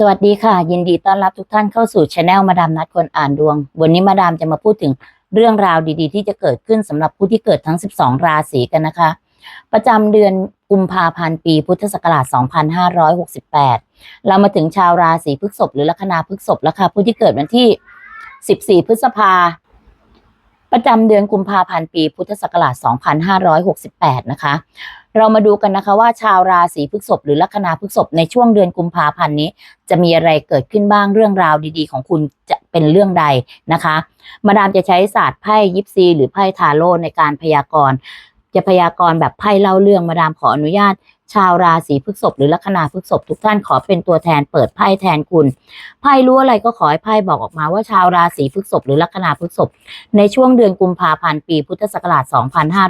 สวัสดีค่ะ ยินดีต้อนรับทุกท่านเข้าสู่ช anel มาดามนัดคนอ่านดวง วันนี้มาดามจะมาพูดถึงเรื่องราวดีๆ ที่จะเกิดขึ้นสำหรับผู้ที่เกิดทั้ง 12 ราศีกันนะคะ ประจำเดือนกุมภาพันธ์ปีพุทธศักราช 2568 เรามาถึงชาวราศีพฤษภหรือลัคนาพฤษภแล้วค่ะผู้ที่เกิดวันที่ 14 พฤษภาประจำเดือนกุมภาพันธ์ปีพุทธศักราช 2568 นะคะ เรามาดูกันนะคะว่าชาวราศีพฤษภหรือลัคนาพฤษภในช่วงเดือนกุมภาพันธ์นี้ จะมีอะไรเกิดขึ้นบ้างเรื่องราวดีๆ ของคุณจะเป็นเรื่องใดนะคะ มาดามจะใช้ศาสตร์ไพ่ยิปซี หรือไพ่ทาโร่ในการพยากรณ์ จะพยากรณ์แบบไพ่เล่าเรื่องมาดามขออนุญาต ชาวราศีพฤษภหรือลัคนาพฤษภทุกท่านขอเป็นตัวแทนเปิดไพ่แทนคุณไพ่รู้อะไรก็ขอให้ไพ่บอกออกมาว่าชาวราศีพฤษภหรือลัคนาพฤษภในช่วงเดือนกุมภาพันธ์ปีพุทธศักราช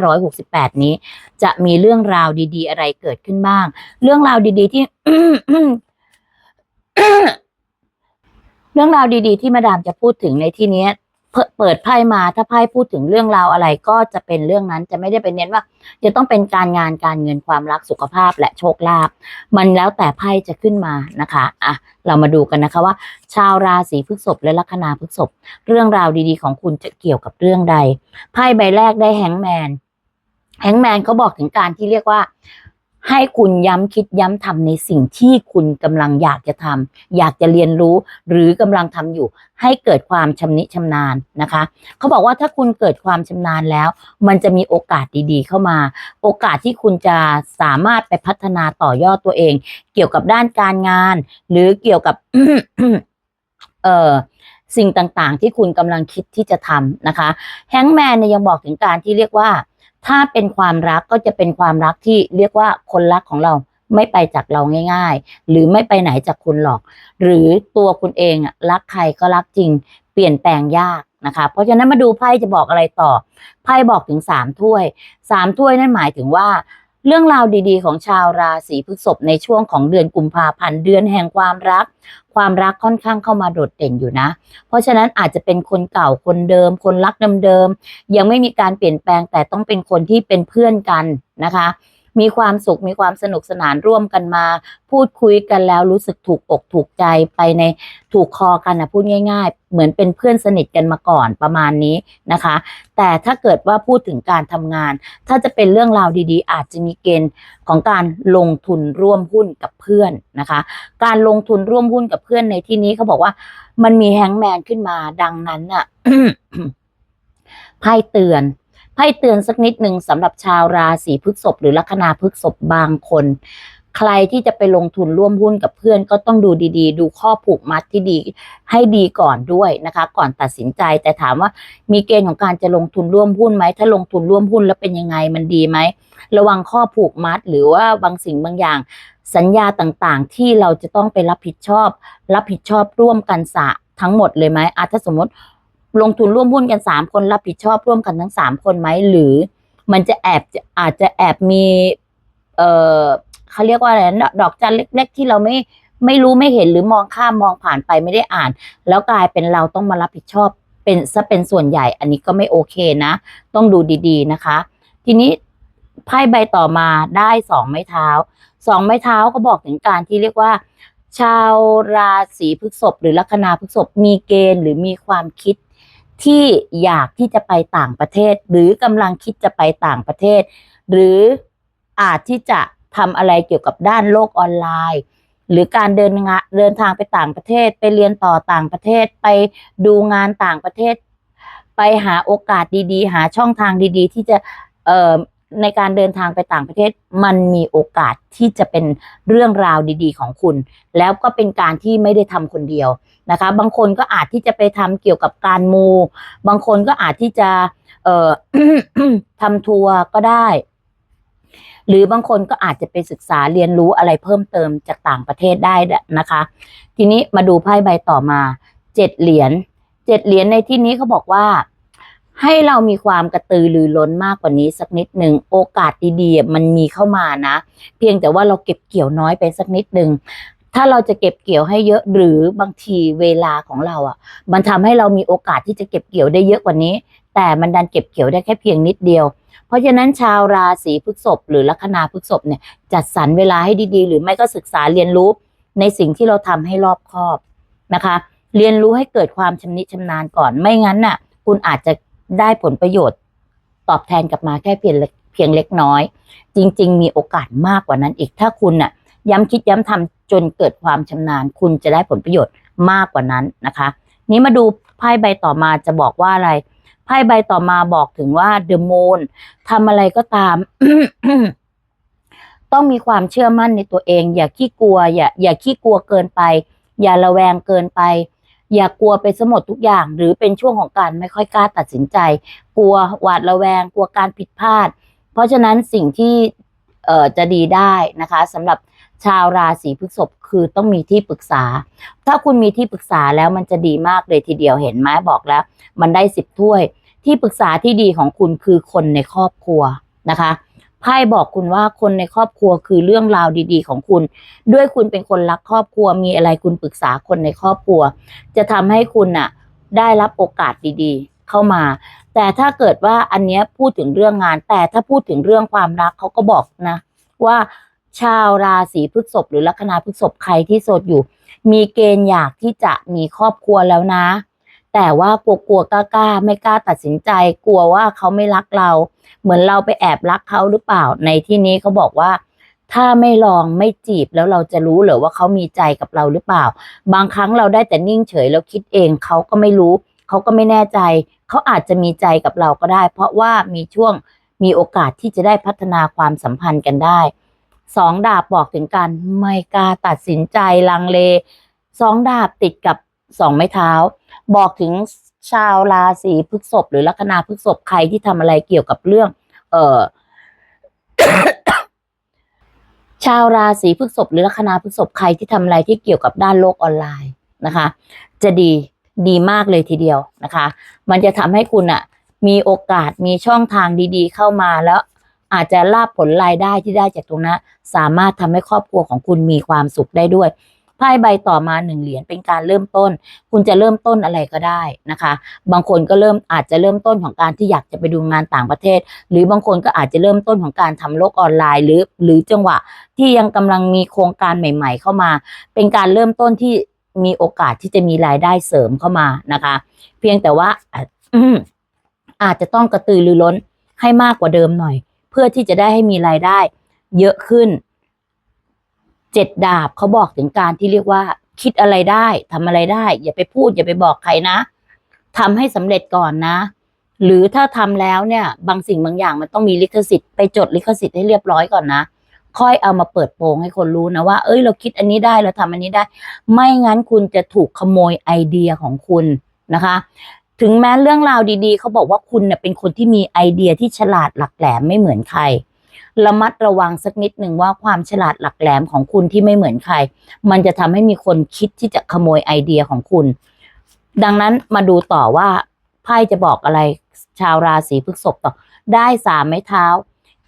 2568 นี้ จะมีเรื่องราวดีๆ อะไรเกิดขึ้นบ้าง เรื่องราวดีๆที่เรื่องราวดีๆ ที่มาดามจะพูดถึงในที่เนี้ย เปิดไพ่มาถ้าไพ่พูดถึงเรื่องราวอะไรก็จะเป็นเรื่องนั้นจะไม่ได้ไปเน้นว่า จะต้องเป็นการงานการเงินความรักสุขภาพและโชคลาภมันแล้วแต่ไพ่จะขึ้นมานะคะอะเรามาดูกันนะคะว่า ชาวราศีพฤษภและลัคนาพฤษภเรื่องราวดีๆของคุณจะเกี่ยวกับเรื่องใดไพ่ใบแรกได้แฮงแมนแฮงแมนเขาบอกถึงการที่เรียกว่า ให้คุณย้ำคิดย้ำทำในสิ่งที่คุณกำลังอยากจะทำอยากจะเรียนรู้ หรือกำลังทำอยู่ ให้เกิดความชำนิชำนาญนะคะ เขาบอกว่าถ้าคุณเกิดความชำนาญแล้ว มันจะมีโอกาสดีๆ เข้ามา โอกาสที่คุณจะสามารถไปพัฒนาต่อยอดตัวเอง เกี่ยวกับด้านการงาน หรือเกี่ยวกับเอ่อสิ่งต่างๆ ที่คุณกำลังคิดที่จะทำนะคะ แฮงแมนเนี่ยยังบอกถึงการที่เรียกว่า ถ้าเป็นความรักก็จะเป็นความรักที่เรียกว่าคนรักของเราไม่ไปจากเราง่าย ๆ หรือไม่ไปไหนจากคุณหรอก หรือตัวคุณเองรักใครก็รักจริง เปลี่ยนแปลงยากนะคะ เพราะฉะนั้นมาดูไพ่จะบอกอะไรต่อ ไพ่บอกถึงสามถ้วยสามถ้วยนั่นหมายถึงว่า เรื่องราวดีๆ ของชาวราศีพฤษภในช่วงของเดือนกุมภาพันธ์เดือนแห่งความรัก ความรักค่อนข้างเข้ามาโดดเด่นอยู่นะ เพราะฉะนั้นอาจจะเป็นคนเก่าคนเดิม คนรักเดิมๆยังไม่มีการเปลี่ยนแปลงแต่ต้องเป็นคนที่เป็นเพื่อนกันนะคะ มีความสุขมีความสนุกสนานร่วมกันมา พูดคุยกันแล้วรู้สึกถูกอกถูกใจไปในถูกคอกันนะพูดง่าย ๆ เหมือนเป็นเพื่อนสนิทกันมาก่อนประมาณนี้นะคะ แต่ถ้าเกิดว่าพูดถึงการทำงาน ถ้าจะเป็นเรื่องราวดีๆ อาจจะมีเกณฑ์ของการลงทุนร่วมหุ้นกับเพื่อนนะคะ การลงทุนร่วมหุ้นกับเพื่อนในที่นี้เขาบอกว่ามันมีแฮงแมนขึ้นมาดังนั้นน่ะไพ่เตือน ไพ่เตือนสักนิดหนึ่งสำหรับชาวราศีพฤษภหรือลัคนาพฤษภบางคน ใครที่จะไปลงทุนร่วมหุ้นกับเพื่อนก็ต้องดูดีๆ ดูข้อผูกมัดที่ดี ให้ดีก่อนด้วยนะคะ ก่อนตัดสินใจแต่ถามว่ามีเกณฑ์ของการจะลงทุนร่วมหุ้นไหมถ้าลงทุนร่วมหุ้นแล้วเป็นยังไงมันดีไหมระวังข้อผูกมัดหรือว่าบางสิ่งบางอย่างสัญญาต่างๆ ที่เราจะต้องไปรับผิดชอบ รับผิดชอบร่วมกันสะทั้งหมดเลยไหมอาถ้าสมมติ ลงทุนร่วมหุ้นกันสามคนรับผิดชอบร่วมกันทั้งสามคนไหมหรือมันจะแอบอาจจะแอบมี เอ่อเขาเรียกว่าอะไรนะดอกจันเล็ก ๆ ที่เราไม่ไม่รู้ไม่เห็นหรือมองข้ามมองผ่านไปไม่ได้อ่าน แล้วกลายเป็นเราต้องมารับผิดชอบเป็นซะเป็นส่วนใหญ่ อันนี้ก็ไม่โอเคนะ ต้องดูดีๆนะคะ ทีนี้ไพ่ใบต่อมาได้สองไม้เท้าสองไม้เท้าก็บอกถึงการที่เรียกว่า ชาวราศีพฤษภหรือลัคนาพฤษภมีเกณฑ์หรือมีความคิด ที่อยากที่จะไปต่างประเทศ หรือกำลังคิดจะไปต่างประเทศ หรืออาจที่จะทำอะไรเกี่ยวกับด้านโลกออนไลน์ หรือการเดินงานเดินทางไปต่างประเทศ ไปเรียนต่อต่างประเทศ ไปดูงานต่างประเทศ ไปหาโอกาสดีๆ หาช่องทางดีๆ ที่จะเอ่อ ในการเดินทางไปต่างประเทศ มันมีโอกาสที่จะเป็นเรื่องราวดีๆ ของคุณ แล้วก็เป็นการที่ไม่ได้ทำคนเดียวนะคะ บางคนก็อาจที่จะไปทำเกี่ยวกับการมู บางคนก็อาจที่จะเอ่อทำทัวร์ก็ได้ หรือบางคนก็อาจจะไปศึกษาเรียนรู้อะไรเพิ่มเติมจากต่างประเทศได้นะคะ ทีนี้มาดูไพ่ใบต่อมาเจ็ดเหรียญเจ็ดเหรียญในที่นี้เขาบอกว่า ให้เรามีความกระตือรือร้นมากกว่านี้สักนิดหนึ่งโอกาสดีๆมันมีเข้ามานะ เพียงแต่ว่าเราเก็บเกี่ยวน้อยไปสักนิดหนึ่งถ้าเราจะเก็บเกี่ยวให้เยอะหรือบางทีเวลาของเราอะ มันทำให้เรามีโอกาสที่จะเก็บเกี่ยวได้เยอะกว่านี้ แต่มันดันเก็บเกี่ยวได้แค่เพียงนิดเดียว เพราะฉะนั้นชาวราศีพฤษภหรือลัคนาพฤษภเนี่ยจัดสรรเวลาให้ดีๆ หรือไม่ก็ศึกษาเรียนรู้ในสิ่งที่เราทำให้รอบคอบนะคะ เรียนรู้ให้เกิดความชำนิชำนาญก่อนไม่งั้นน่ะ คุณอาจจะ ได้ผลประโยชน์ตอบแทนกลับมาแค่เพียงเล็กเพียงเล็กน้อย จริง ๆ มีโอกาสมากกว่านั้นอีกถ้าคุณน่ะ ย้ำคิดย้ำทำจนเกิดความชำนาญ คุณจะได้ผลประโยชน์มากกว่านั้นนะคะ นี้มาดูไพ่ใบต่อมาจะบอกว่าอะไรไพ่ใบต่อมาบอกถึงว่า The Moon ทำอะไรก็ตาม ต้องมีความเชื่อมั่นในตัวเอง อย่าขี้กลัว อย่า อย่าขี้กลัวเกินไป อย่าระแวงเกินไป อย่ากลัวไปสมดทุกอย่าง หรือเป็นช่วงของการไม่ค่อยกล้าตัดสินใจ กลัวหวาดระแวง กลัวการผิดพลาด เพราะฉะนั้นสิ่งที่เอ่อจะดีได้นะคะสำหรับชาวราศีพฤษภคือต้องมีที่ปรึกษา ถ้าคุณมีที่ปรึกษาแล้วมันจะดีมากเลยทีเดียวเห็นไหมบอกแล้ว มันได้สิบถ้วย ที่ปรึกษาที่ดีของคุณคือคนในครอบครัวนะคะ ไพ่บอกคุณว่าคนในครอบครัวคือเรื่องราวดี ๆ ของคุณ ด้วยคุณเป็นคนรักครอบครัวมีอะไรคุณปรึกษาคนในครอบครัว จะทำให้คุณน่ะได้รับโอกาสดีๆ เข้ามา แต่ถ้าเกิดว่าอันเนี้ยพูดถึงเรื่องงาน แต่ถ้าพูดถึงเรื่องความรักเขาก็บอกนะ ว่าชาวราศีพฤษภหรือลัคนาพฤษภใครที่โสดอยู่ มีเกณฑ์อยากที่จะมีครอบครัวแล้วนะ แต่ว่ากลัวกลัวๆกล้ากล้าๆไม่กล้าตัดสินใจ กลัวว่าเขาไม่รักเรา เหมือนเราไปแอบรักเขาหรือเปล่า ในที่นี้เขาบอกว่า ถ้าไม่ลองไม่จีบแล้วเราจะรู้เหรือว่าเขามีใจกับเราหรือเปล่า บางครั้งเราได้แต่นิ่งเฉยแล้วคิดเองเขาก็ไม่รู้ เขาก็ไม่แน่ใจ เขาอาจจะมีใจกับเราก็ได้ เพราะว่ามีช่วงมีโอกาสที่จะได้พัฒนาความสัมพันธ์กันได้สองดาบบอกถึงการไม่กล้าตัดสินใจลังเลสองดาบติดกับ สองไม้เท้า บอกถึงชาวราศีพฤษภหรือลัคนาพฤษภใครที่ทำอะไรเกี่ยวกับเรื่อง เอ่อ ชาวราศีพฤษภหรือลัคนาพฤษภใครที่ทำอะไรที่เกี่ยวกับด้านโลกออนไลน์นะคะ จะดีดีมากเลยทีเดียวนะคะ มันจะทำให้คุณอะมีโอกาสมีช่องทางดีๆ เข้ามาแล้วอาจจะลาบผลรายได้ที่ได้จากตรงนั้น สามารถทำให้ครอบครัวของคุณมีความสุขได้ด้วย ไพ่ใบต่อมาหนึ่งเหรียญเป็นการเริ่มต้น คุณจะเริ่มต้นอะไรก็ได้นะคะ บางคนก็เริ่มอาจจะเริ่มต้นของการที่อยากจะไปดูงานต่างประเทศ หรือบางคนก็อาจจะเริ่มต้นของการทำโลกออนไลน์ หรือหรือจังหวะที่ยังกำลังมีโครงการใหม่ ๆ เข้ามา เป็นการเริ่มต้นที่มีโอกาสที่จะมีรายได้เสริมเข้ามานะคะ เพียงแต่ว่าอะอืมอาจจะต้องกระตือรือร้นให้มากกว่าเดิมหน่อย เพื่อที่จะได้ให้มีรายได้เยอะขึ้น เจ็ดดาบเขาบอกถึงการที่เรียกว่า คิดอะไรได้ทำอะไรได้ อย่าไปพูด อย่าไปบอกใครนะทำให้สำเร็จก่อนนะ หรือถ้าทำแล้วเนี่ย บางสิ่งบางอย่างมันต้องมีลิขสิทธิ์ไปจดลิขสิทธิ์ให้เรียบร้อยก่อนนะค่อยเอามาเปิดโปงให้คนรู้นะว่า เอ้ย เราคิดอันนี้ได้ เราทำอันนี้ได้ ไม่งั้นคุณจะถูกขโมยไอเดียของคุณนะคะ ถึงแม้เรื่องราวดีๆ เขาบอกว่าคุณเนี่ยเป็นคนที่มีไอเดียที่ฉลาดหลักแหลมไม่เหมือนใคร ระมัดระวังสักนิดหนึ่งว่าความฉลาดหลักแหลมของคุณที่ไม่เหมือนใคร มันจะทำให้มีคนคิดที่จะขโมยไอเดียของคุณ ดังนั้นมาดูต่อว่าไพ่จะบอกอะไรชาวราศีพฤษภต่อ ได้สามไม้เท้า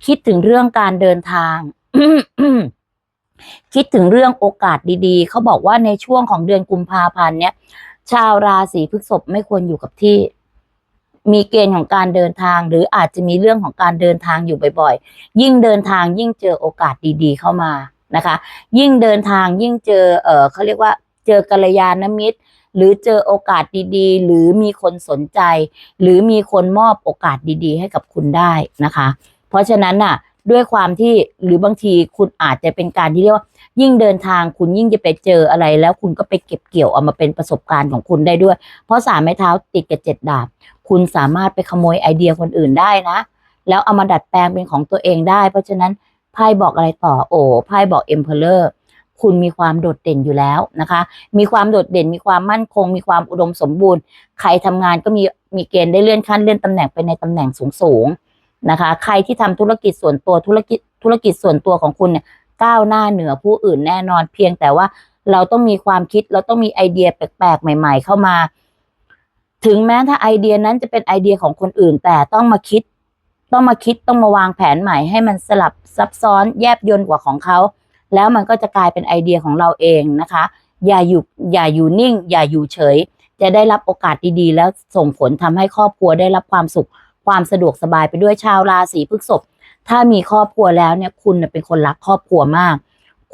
คิดถึงเรื่องการเดินทางคิดถึงเรื่องโอกาสดีๆ เขาบอกว่าในช่วงของเดือนกุมภาพันธ์เนี้ยชาวราศีพฤษภไม่ควรอยู่กับที่ มีเกณฑ์ของการเดินทาง หรืออาจจะมีเรื่องของการเดินทางอยู่บ่อยๆ ยิ่งเดินทางยิ่งเจอโอกาสดีๆเข้ามานะคะ ยิ่งเดินทางยิ่งเจอเออเขาเรียกว่าเจอกัลยาณมิตร หรือเจอโอกาสดีๆ หรือมีคนสนใจ หรือมีคนมอบโอกาสดีๆ ให้กับคุณได้นะคะ เพราะฉะนั้นน่ะด้วยความที่หรือบางทีคุณอาจจะเป็นการที่เรียกว่า ยิ่งเดินทางคุณยิ่งจะไปเจออะไร แล้วคุณก็ไปเก็บเกี่ยวเอามาเป็นประสบการณ์ของคุณได้ด้วย เพราะสามไม้เท้าติดกับเจ็ดดาบ คุณสามารถไปขโมยไอเดียคนอื่นได้นะ แล้วเอามาดัดแปลงเป็นของตัวเองได้ เพราะฉะนั้นไพ่บอกอะไรต่อโอ้ไพ่บอกเอ็มเพลเลอร์คุณมีความโดดเด่นอยู่แล้วนะคะ มีความโดดเด่น มีความมั่นคง มีความอุดมสมบูรณ์ ใครทำงานก็มีมีเกณฑ์ได้เลื่อนขั้นเลื่อนตำแหน่งไปในตำแหน่งสูงๆนะคะ ใครที่ทำธุรกิจส่วนตัวธุรกิจธุรกิจส่วนตัวของคุณเนี่ย ก้าวหน้าเหนือผู้อื่นแน่นอนเพียงแต่ว่าเราต้องมีความคิดเราต้องมีไอเดียแปลกๆ ใหม่ ๆ เข้ามา ถึงแม้ถ้าไอเดียนั้นจะเป็นไอเดียของคนอื่น แต่ต้องมาคิด ต้องมาคิดต้องมาวางแผนใหม่ให้มันสลับซับซ้อนแยบยลกว่าของเขา แล้วมันก็จะกลายเป็นไอเดียของเราเองนะคะ อย่าอยู่อย่าอยู่นิ่ง อย่าอยู่เฉย จะได้รับโอกาสดีๆ แล้วส่งผลทำให้ครอบครัวได้รับความสุข ความสะดวกสบายไปด้วยชาวราศีพฤษภ ถ้ามีครอบครัวแล้วเนี่ย คุณเป็นคนรักครอบครัวมาก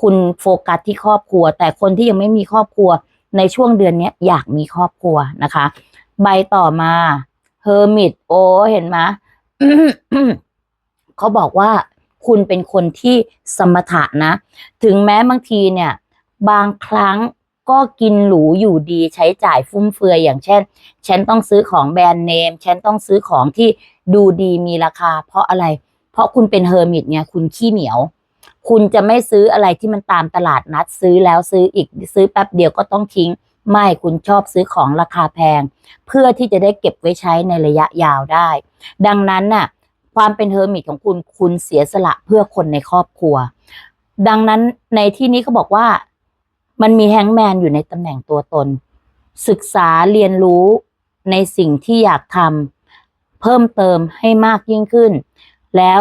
คุณโฟกัสที่ครอบครัว แต่คนที่ยังไม่มีครอบครัวในช่วงเดือนเนี้ยอยากมีครอบครัวนะคะ ใบต่อมาเฮอร์มิตโอเห็นไหมเขาบอกว่าคุณเป็นคนที่สมถะนะ ถึงแม้บางทีเนี่ย บางครั้งก็กินหรูอยู่ดีใช้จ่ายฟุ่มเฟือยอย่างเช่น ฉันต้องซื้อของแบรนด์เนม ฉันต้องซื้อของที่ดูดีมีราคา เพราะอะไร เพราะคุณเป็นเฮอร์มิตไงคุณขี้เหนียว คุณจะไม่ซื้ออะไรที่มันตามตลาดนัดซื้อแล้วซื้ออีกซื้อแป๊บเดียวก็ต้องทิ้ง ไม่คุณชอบซื้อของราคาแพง เพื่อที่จะได้เก็บไว้ใช้ในระยะยาวได้ ดังนั้นน่ะความเป็นเฮอร์มิตของคุณคุณเสียสละเพื่อคนในครอบครัว ดังนั้นในที่นี้เขาบอกว่ามันมีแฮงแมนอยู่ในตำแหน่งตัวตน ศึกษาเรียนรู้ในสิ่งที่อยากทำเพิ่มเติมให้มากยิ่งขึ้น แล้ว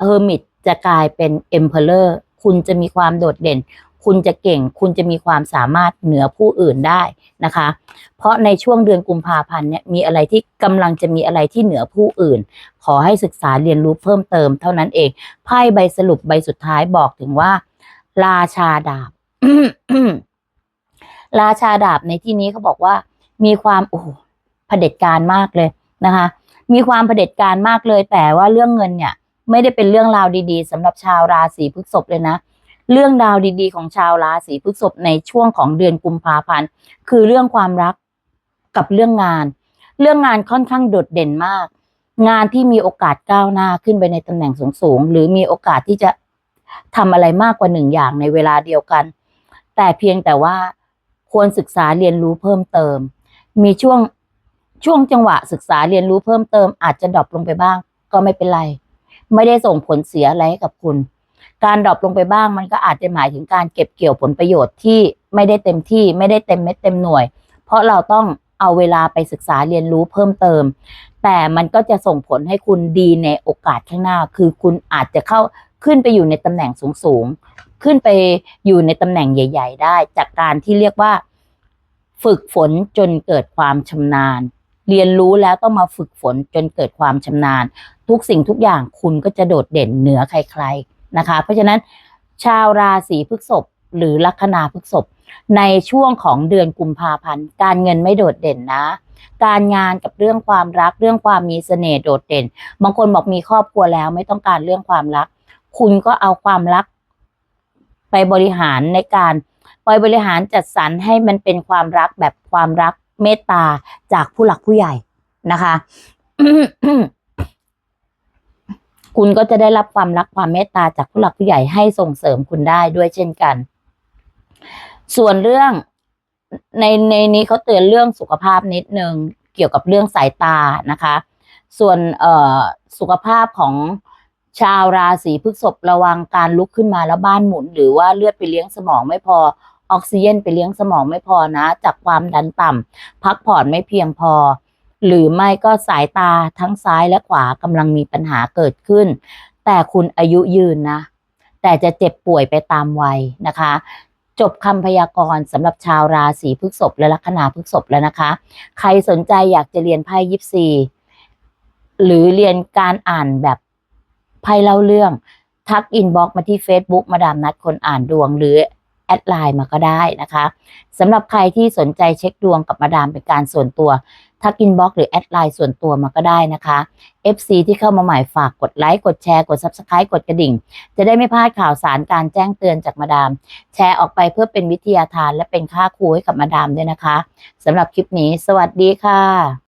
เฮอร์มิตจะกลายเป็นเอ็มเพลเลอร์คุณจะมีความโดดเด่น คุณจะเก่ง คุณจะมีความสามารถเหนือผู้อื่นได้นะคะ เพราะในช่วงเดือนกุมภาพันธ์เนี่ยมีอะไรที่กำลังจะมีอะไรที่เหนือผู้อื่น ขอให้ศึกษาเรียนรู้เพิ่มเติมเท่านั้นเองไพ่ใบสรุปใบสุดท้ายบอกถึงว่า ราชาดาบราชาดาบในที่นี้เขาบอกว่า มีความโอ้โหเผด็จการมากเลยนะคะ มีความเผด็จการมากเลย แต่ว่าเรื่องเงินเนี่ย ไม่ได้เป็นเรื่องราวดีๆสำหรับชาวราศีพฤษภเลยนะ เรื่องราวดีๆ ของชาวราศีพฤษภในช่วงของเดือนกุมภาพันธ์คือเรื่องความรักกับเรื่องงาน เรื่องงานค่อนข้างโดดเด่นมาก งานที่มีโอกาสก้าวหน้าขึ้นไปในตำแหน่งสูงๆหรือมีโอกาสที่จะทำอะไรมากกว่าหนึ่งอย่างในเวลาเดียวกัน แต่เพียงแต่ว่าควรศึกษาเรียนรู้เพิ่มเติม มีช่วง ช่วงจังหวะศึกษาเรียนรู้เพิ่มเติมอาจจะดรอปลงไปบ้าง ก็ไม่เป็นไร ไม่ได้ส่งผลเสียอะไรให้กับคุณ การดรอปลงไปบ้างมันก็อาจจะหมายถึงการเก็บเกี่ยวผลประโยชน์ที่ไม่ได้เต็มที่ไม่ได้เต็มเม็ดเต็มหน่วย เพราะเราต้องเอาเวลาไปศึกษาเรียนรู้เพิ่มเติม แต่มันก็จะส่งผลให้คุณดีในโอกาสข้างหน้า คือคุณอาจจะเข้าขึ้นไปอยู่ในตำแหน่งสูงๆ ขึ้นไปอยู่ในตำแหน่งใหญ่ ๆ ได้ จากการที่เรียกว่า ฝึกฝนจนเกิดความชำนาญ เรียนรู้แล้วต้องมาฝึกฝนจนเกิดความชำนาญ ทุกสิ่งทุกอย่างคุณก็จะโดดเด่นเหนือใครๆนะคะ เพราะฉะนั้นชาวราศีพฤษภหรือลัคนาพฤษภในช่วงของเดือนกุมภาพันธ์ การเงินไม่โดดเด่นนะ การงานกับเรื่องความรักเรื่องความมีเสน่ห์โดดเด่น บางคนบอกมีครอบครัวแล้วไม่ต้องการเรื่องความรัก คุณก็เอาความรัก ไปบริหารในการไปบริหารจัดสรรให้มันเป็นความรักแบบความรัก เมตตาจากผู้หลักผู้ใหญ่นะคะ คุณก็จะได้รับความรักความเมตตาจากผู้หลักผู้ใหญ่ให้ส่งเสริมคุณได้ด้วยเช่นกัน ส่วนเรื่องในในนี้เขาเตือนเรื่องสุขภาพนิดนึงเกี่ยวกับเรื่องสายตานะคะ ส่วนเอ่อสุขภาพของชาวราศีพฤษภระวังการลุกขึ้นมาแล้วบ้านหมุน หรือว่าเลือดไปเลี้ยงสมองไม่พอ ออกซิเจนไปเลี้ยงสมองไม่พอนะ จากความดันต่ำพักผ่อนไม่เพียงพอ หรือไม่ก็สายตาทั้งซ้ายและขวากำลังมีปัญหาเกิดขึ้น แต่คุณอายุยืนนะ แต่จะเจ็บป่วยไปตามวัยนะคะจบคำพยากรณ์สำหรับชาวราศีพฤษภและลัคนาพฤษภแล้วนะคะ ใครสนใจอยากจะเรียนไพ่ยิปซีหรือเรียนการอ่านแบบไพ่เล่าเรื่อง ทักอินบ็อกมาที่ Facebook มาดามนัดคนอ่านดวงหรือ แอดไลน์มาก็ได้นะคะสำหรับใครที่สนใจเช็คดวงกับมาดามเป็นการส่วนตัวทักอินบ็อกหรือแอดไลน์ส่วนตัวมาก็ได้นะคะ FC ที่เข้ามาใหม่ฝากกดไลค์ กดแชร์ กด Subscribe กดกระดิ่ง จะได้ไม่พลาดข่าวสารการแจ้งเตือนจากมาดาม แชร์ออกไปเพื่อเป็นวิทยาทานและเป็นค่าครูให้กับมาดามด้วยนะคะสำหรับคลิปนี้ สวัสดีค่ะ